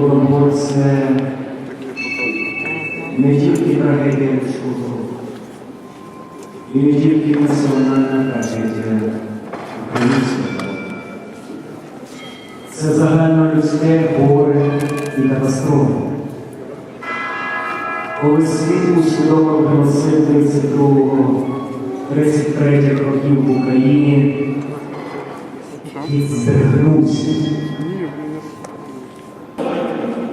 Голодомор це не тільки трагедія людського, і не тільки національна трагедія українського. Це загальнолюдське горе і катастрофа. Коли світ усвідомив геноцид 32 33 років в Україні і здригнувся.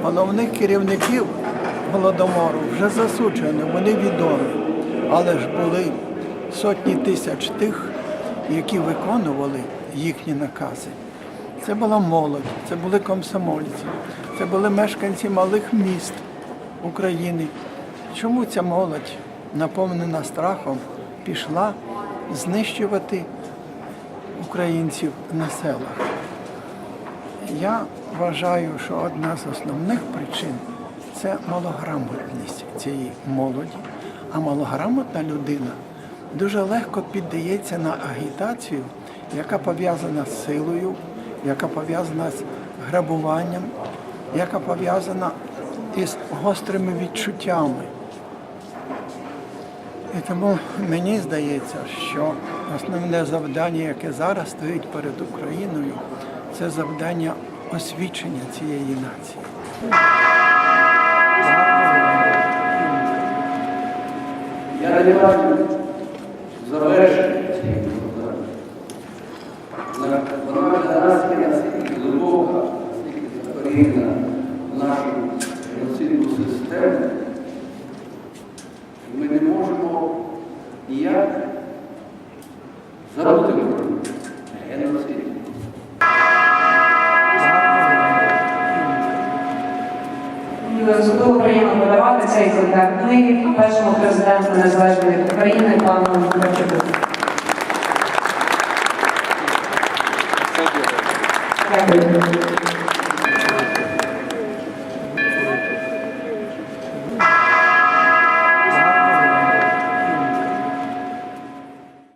Головних керівників голодомору вже засуджено, вони відомі. Але ж були сотні тисяч тих, які виконували їхні накази. Це була молодь, це були комсомольці, це були мешканці малих міст України. Чому ця молодь, наповнена страхом, пішла знищувати українців на селах? Я вважаю, що одна з основних причин це малограмотність цієї молоді. А малограмотна людина дуже легко піддається на агітацію, яка пов'язана з силою, яка пов'язана з грабуванням, яка пов'язана із гострими відчуттями. І тому мені здається, що основне завдання, яке зараз стоїть перед Україною, це завдання освічення цієї нації. Я радію завершення цієї програми. Вона для нас є настільки глибока, настільки закорінна в нашу геноцидну систему, ми не можемо ніяк забути про геноцид. цей контакт ну і першому президенту Незалежної України пану Кравчуку. Дякую.